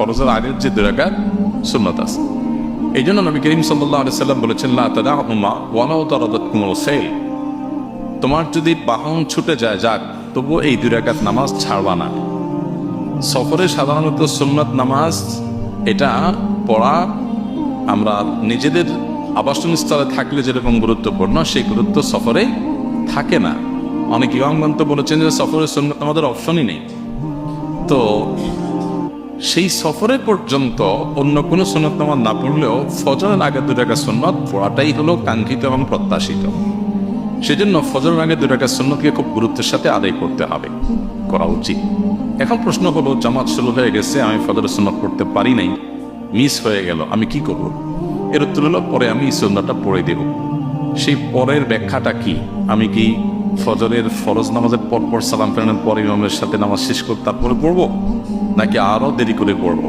ফরজের আগের যে দুরাকাত সুন্নত আছে। এই জন্য নবী করিম সাল্লাম বলেছেন তোমার যদি বাহন ছুটে যায় যাক, তবুও এই দুই দুরাকাত নামাজ ছাড়বা না। সফরে সাধারণত সুন্নত নামাজ, এটা পড়া, আমরা নিজেদের আবাসন স্থলে থাকলে যেরকম গুরুত্বপূর্ণ, সেই গুরুত্ব সফরে থাকে না। অনেক ইমামগণ বলেছেন যে সফরে সুন্নত আমাদের অপশনই নেই। তো সেই সফরে পর্যন্ত অন্য কোনো সুন্নত নামাজ না পড়লেও ফজরের আগে দু টাকা সুন্নত পড়াটাই হলো কাঙ্ক্ষিত এবং প্রত্যাশিত। সেজন্য ফজরের আগে দু টাকা সুন্নতকে খুব গুরুত্বের সাথে আদায় করতে হবে। করা উচিত। এখন প্রশ্ন হলো, জামাত শুরু হয়ে গেছে, আমি ফজরের সুন্নত পড়তে পারি নাই, মিস হয়ে গেল, আমি কি করব? এর উত্তর হলো, পরে আমি এই সুন্নতটা পড়ে দেব। সেই পরের ব্যাখ্যাটা কি? আমি কি ফজরের ফরজ নামাজের পর পর সালাম ফেরানোর পর ইমামের সাথে নামাজ শেষ করে তারপরে পড়ব? নাকি আরও দেরি করে পড়ব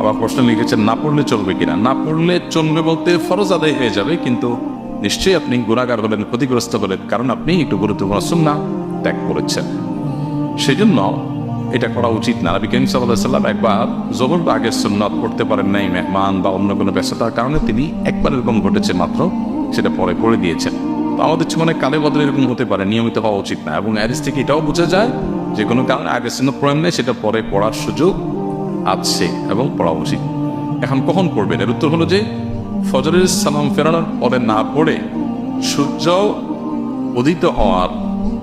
আবার প্রশ্ন লিখেছেন, না পড়লে চলবে কিনা? না পড়লে চলবে বলতে ফরজ আদায় হয়ে যাবে, কিন্তু নিশ্চয়ই আপনি গুণাগার হলেন ক্ষতিগ্রস্ত হলেন কারণ আপনি একটু গুরুত্বপূর্ণ সুন্না ত্যাগ করেছেন। সেই জন্য এটা করা উচিত না। নবী করিম সাল্লাম একবার জবর আগের সুন্নত পড়তে পারেন নাই, মেহমান বা অন্য কোনো ব্যস্ততার কারণে তিনি একবার এরকম ঘটেছে মাত্র, সেটা পরে পড়ে দিয়েছেন। তো আমাদের জীবনে কালে বদলে এরকম হতে পারে, নিয়মিত হওয়া উচিত না, এবং অ্যারিস থেকে এটাও বোঝা যায় যে কোনো কারণে আগের সুন্নত পড়েন নেই, সেটা পরে পড়ার সুযোগ আছে এবং পড়া উচিত। এখন কখন পড়বেন? এর উত্তর হলো যে, ফজরের সালাম ফেরানোর পরে না পড়ে সূর্য উদিত হওয়ার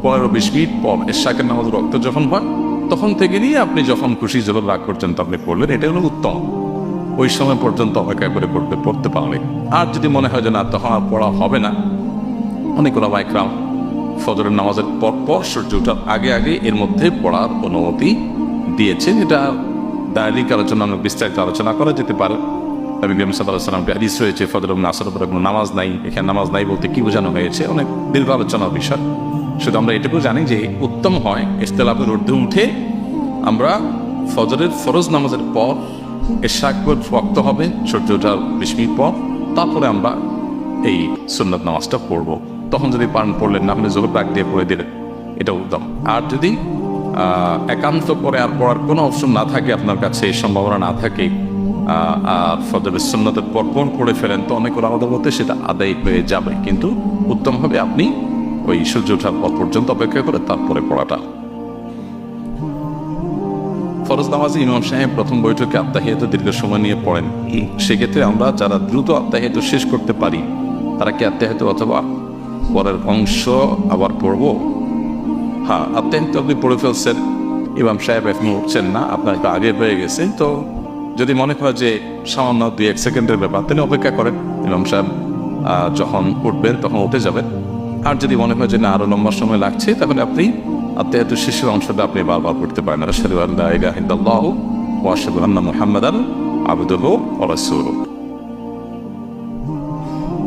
পনেরো বিশ মিনিট পর এশাকের নামাজ রক্ত যখন হয়, তখন থেকে নিয়ে আপনি যখন খুশি জোর রাগ পর্যন্ত আপনি পড়লেন এটা হলো উত্তম। ওই সময় পর্যন্ত অপেক্ষা করে পড়তে পড়তে পারলে। আর যদি মনে হয় যে না, তখন আর পড়া হবে না। অনেক ওলামাইকরাম ফজরের নামাজের পর পর সূর্য ওঠার আগে আগে এর মধ্যে পড়ার অনুমতি দিয়েছেন। এটা দায়িক আলোচনা অনেক বিস্তারিত আলোচনা করা যেতে পারে। নবী করিম সাল্লাহ সাল্লামকে রয়েছে, ফজর এবং আসর উপরে কোনো নামাজ নাই, এখানে নামাজ নাই বলতে কি বোঝানো হয়েছে? অনেক দীর্ঘ আলোচনার বিষয়। শুধু আমরা এটুকু জানি যে উত্তম হয় ইস্তেলাফের ঊর্ধ্বে উঠে আমরা ফজরের ফরজ নামাজের পর এশাকর রক্ত হবে, সূর্য ওঠার বিশ মিনিট পর, তারপরে আমরা এই সুন্নত নামাজটা পড়ব। তখন যদি পান পড়লেন না জোর ডাক দিয়ে পড়ে দিলেন এটা উত্তম। আর যদি একান্ত পরে আর পড়ার কোনো অপশন না থাকে, আপনার কাছে এই সম্ভাবনা না থাকে আর ফেলেন, তো অনেক আলাদা সেটা আদায় হয়ে যাবে। কিন্তু আপনি ওই সূর্য ওঠার পর পর্যন্ত অপেক্ষা করে তারপরে পড়াটা। ফরজ নামাজে ইমাম সাহেব প্রথম বৈঠকে আত্মাহিয়াত দীর্ঘ সময় নিয়ে পড়েন। সেক্ষেত্রে আমরা যারা দ্রুত আত্মাহিয়াত শেষ করতে পারি, তারা কি আত্মাহিয়াত অথবা পরের অংশ আবার পড়ব। হ্যাঁ আত্মাহিত আপনি পড়ে ফেলছেন। ইমাম সাহেব এখন উঠছেন না, আপনার একটু আগে হয়ে গেছে। তো যদি মনে হয় যে সামান্য দুই, এক সেকেন্ডের ব্যাপার, তিনি অপেক্ষা করেন। ইমাম সাহেব যখন উঠবেন, তখন উঠে যাবেন। আর যদি মনে হয় যে না, আরও লম্বা সময় লাগছে, তাহলে আপনি আত্মাহিত শেষের অংশটা আপনি বারবার পড়তে পারেন। আশহাদু আল্লা ইলাহা ইল্লাল্লাহু ওয়া আশহাদু আন্না মুহাম্মাদান আবদুহু ওয়া রাসূলুহু।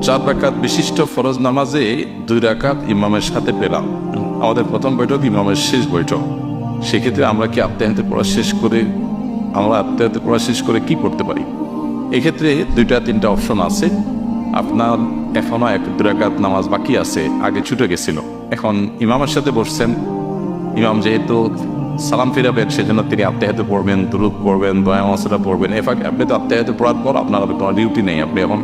চার রাকাত বিশিষ্ট ফরজ নামাজে দুই রাকাত ইমামের সাথে পেলাম। আমাদের প্রথম বৈঠক, ইমামের শেষ বৈঠক। সেক্ষেত্রে আমরা কি আত্মাহাতে পড়া শেষ করে, আমরা আত্মাহাতে পড়া শেষ করে কি করতে পারি? এক্ষেত্রে দুইটা, তিনটা অপশন আছে। আপনার এখনও এক, দুই রাকাত নামাজ বাকি আছে, আগে ছুটে গেছিল। এখন ইমামের সাথে বসছেন। ইমাম যেহেতু সালাম ফিরাবেন, সেজন্য তিনি আত্মাহাতে পড়বেন, দুরুদ পড়বেন দয়া মশলা পড়বেন। এ ফাঁকে আপনি তো আত্মাহাতে পড়ার পর আপনার কোনো ডিউটি নেই। আপনি এখন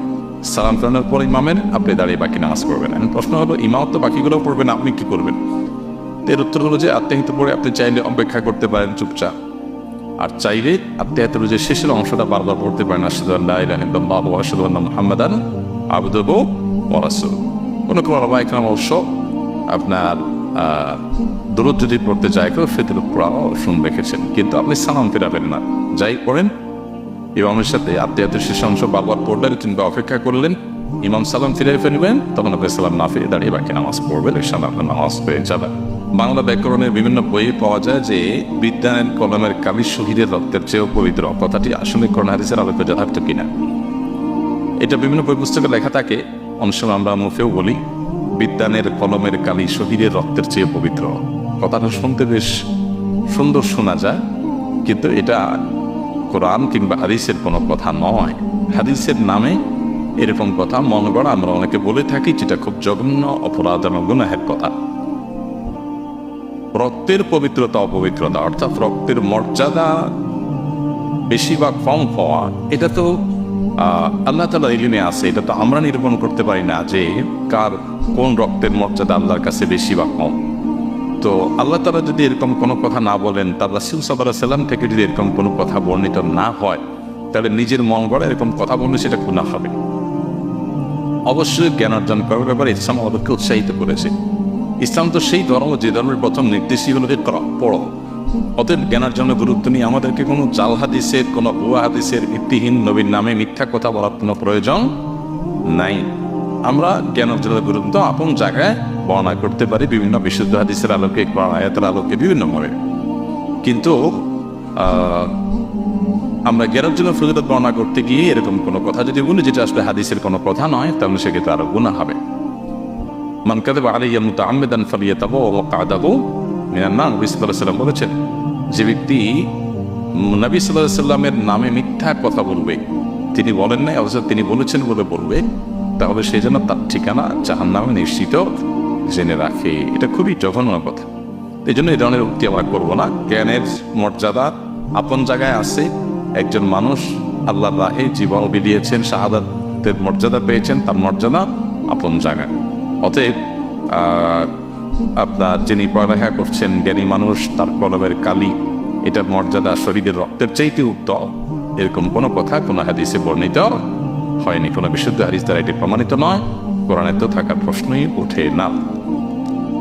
সালাম ফেরানোর পর ইমামের আপনি দাঁড়িয়ে বাকি নামাজ পড়বেন। এখন প্রশ্ন হলো, ইমাম তো বাকিগুলো পড়বেন, আপনি কি করবেন? এর উত্তর হলো যে আত্মাহিত পড়ে আপনি চাইলে অপেক্ষা করতে পারেন, চুপচাপ। আর চাইলে আত্মাহিতের যে শেষের অংশটা বারবার পড়তে পারেন ওলামা ইকরাম অবশ্য আপনার দরুদ যদি পড়তে চায় কেউ ফেতের পড়াও শুন রেখেছেন, কিন্তু আপনি সালাম ফেরাবেন না। যাই করেন ইমামের সাথে আত্মীয়তার শেষ অংশ বারবার পড়লেন কিংবা অপেক্ষা করলেন। ইমাম সালাম ফিরে ফেলবেন, তখন আপনি সালাম না ফিরে দাঁড়িয়ে বাকি নামাজ পড়বেন ইনশাআল্লাহ আপনার নামাজ পেয়ে যাবেন বাংলা ব্যাকরণের বিভিন্ন বইয়ে পাওয়া যায় যে বিদ্যায়ন কলমের কালি শহীদের রক্তের চেয়েও পবিত্র। কথাটি আসলে কোরআন হাদিসের আলোকে যথার্থ কিনা? এটা বিভিন্ন বই পুস্তকে লেখা থাকে। অনেক আমরা মুখেও বলি বিদ্যানের কলমের কালি শহীদের রক্তের চেয়ে পবিত্র। কথাটা শুনতে বেশ সুন্দর শোনা যায়, কিন্তু এটা কোরআন কিংবা হাদিসের কোনো কথা নয়। হাদিসের নামে এরকম কথা মনে করা আমরা অনেকে বলে থাকি, যেটা খুব জঘন্য অপরাধ এবং গুনাহের কথা। রক্তের পবিত্রতা, অপবিত্রতা, অর্থাৎ রক্তের মর্যাদা বেশি বা কম হওয়া, এটা তো আল্লাহ তালা ইলিমে আছে, এটা তো আমরা নিরূপণ করতে পারি না যে কার কোন রক্তের মর্যাদা আল্লাহর কাছে বেশি বা কম। তো আল্লাহ তালা যদি এরকম কোনো কথা না বলেন, তার রাসিল সাল্লাহ সাল্লাম থেকে যদি এরকম কোনো কথা বর্ণিত না হয়, তাহলে নিজের মন গড়া এরকম কথা বললে সেটা গুণা হবে। অবশ্যই জ্ঞান অর্জন করার ব্যাপারে ইসলাম আমাদেরকে উৎসাহিত করেছে। ইসলাম তো সেই ধর্ম, যে ধর্মের প্রথম নির্দেশই হলো যে পড়ো। অতএব জ্ঞানের জন্য গুরুত্ব নিয়ে আমাদেরকে কোনো জাল হাদিসের কোনো ভুয়া হাদিসের ভিত্তিহীন, নবীর নামে মিথ্যা কথা বলার কোনো প্রয়োজন নাই। আমরা জ্ঞান অর্জনের গুরুত্ব আপন জায়গায় বর্ণনা করতে পারি, বিভিন্ন বিশুদ্ধ হাদিসের আলোকে কোরআন আয়াতের আলোকে বিভিন্নভাবে। কিন্তু আমরা জ্ঞানের জন্য ফজিলত বর্ণনা করতে গিয়ে এরকম কোনো কথা যদি বলি, যেটা আসলে হাদিসের কোনো কথা নয়, তাহলে সেক্ষেত্রে আরও গুণা হবে। মান কাদেবা আলাইয়া মুতাআম্মিদান ফালিয়াতাবু ওয়া কাদাবু মিনান নার, নবী সাল্লাল্লাহু সাল্লাম বলেছেন, যে ব্যক্তি নবী আলাইহি সাল্লামের নামে মিথ্যা কথা বলবে, তিনি বলেন নাই, অথচ তিনি বলেছেন বলে বলবে, তাহলে সেই জন্য তার ঠিকানা জাহান্নামে নিশ্চিত জেনে রাখে, এটা খুবই জঘন্য কথা। এই জন্য এই ধরনের উক্তি আমরা করব না। জ্ঞানের মর্যাদা আপন জায়গায় আছে। একজন মানুষ আল্লাহ রাহে জীবন বিলিয়েছেন, শাহাদাতের মর্যাদা পেয়েছেন, তার মর্যাদা আপন জায়গায়। অতএব আপনার যিনি পড়ালেখা করছেন, জ্ঞানী মানুষ, তার কলমের কালি এটার মর্যাদা শরীরের রক্তের চাইতে উত্তম। এরকম কোনো কথা কোনো হাদিসে বর্ণিত হয়নি, কোনো বিশুদ্ধ হাদিস দ্বারা এটি প্রমাণিত নয়। কোরআনে তো থাকার প্রশ্নই ওঠে না।